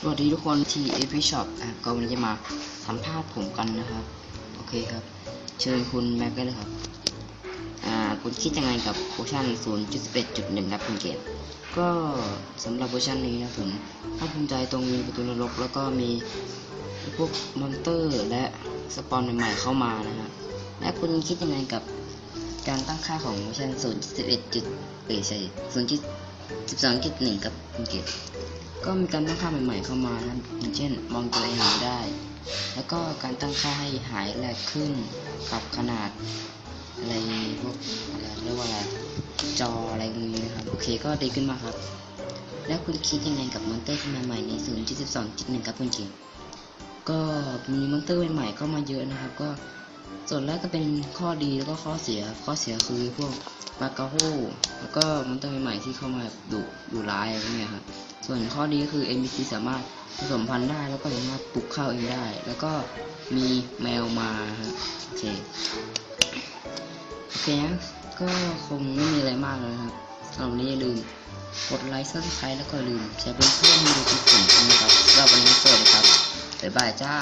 สวัสดีทุกคนที่ AP Shop อะก็วันนี้จะมาสัมภาษณ์ผมกันนะครับ โอเคครับ เชิญคุณแม็กได้เลยครับ อ่า คุณคิดยังไงกับเวอร์ชัน0.11.1ครับคุณเกตก็สำหรับเวอร์ชันนี้นะผมภาคภูมิใจตรงมีประตูนรก แล้วก็มีพวกมอนเตอร์และสปอนใหม่ๆเข้ามานะฮะและคุณคิดยังไงกับการตั้งค่าของเวอร์ชัน0.11จุดเอ้ยใช่0.12.1ครับคุณเกต ก็มีการตั้งค่าใหม่ๆเข้ามานะอย่างเช่นมองตัวเองหายได้ แล้วก็การตั้งค่าให้หายแรกขึ้นปรับขนาดอะไรพวกอะไรเรียกว่าอะไรจออะไรพวกนี้นะครับโอเคก็ดีขึ้นมาครับ แล้วคุณคิดยังไงกับมอนเตอร์ขึ้นมาใหม่ใน 0.12.1 ครับคุณจีก็มีมอนเตอร์ใหม่ๆเข้ามาเยอะนะครับ ก็ส่วนแรกก็เป็นข้อดีแล้วก็ข้อเสียข้อเสียคือพวกปากาโฮแล้วก็มอนเตอร์ใหม่ๆที่เข้ามาดุดุร้ายอะไรพวกเนี้ยครับ ส่วนข้อดีก็คือ NPC สามารถผสมพันธุ์ได้แล้วก็สามารถปลูกข้าวเองได้ แล้วก็มีแมวมาฮะโอเคโอเคนะก็คงไม่มีอะไรมากแล้วนะครับสำหรับนี้อย่าลืมกดไลค์ซับสไครต์แล้วก็ลืมแชร์เพื่อนๆให้ดูคลิปผมนะครับสำหรับวันนี้สวัสดีครับบ๊ายบายจ้า